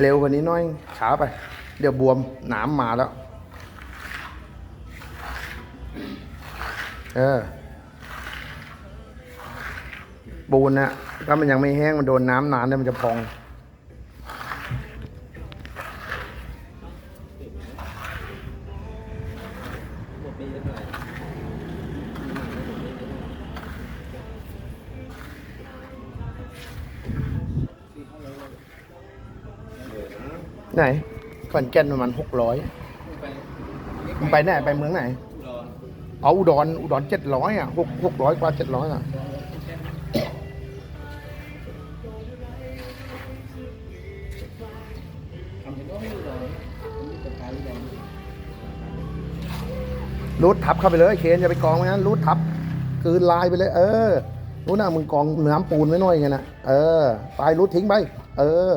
เร็วกว่านี้น้อยช้าไป เดี๋ยวบวมหนามมาแล้ว เออ ปูนนะถ้ามันยังไม่แห้งมันโดนน้ำนานเนี่ยมันจะพองหมดปีเท่า ไหนขอนแก่นประมาณหกร้อยมึงไปไหนไปเมืองไหนอเอาอุดรอุดรเจ็ดร้อยอะหกหกร้อยกว่าเจ็ดร้อยอะรูดทับเข้าไปเลยเคนอย่าไปกองไว้นั้นรูดทับกลืนลายไปเลย เออรู้นะมึงกองน้ำปูนไว้หน่อยไงนะเออ ปลายรูดทิ้งไป เออ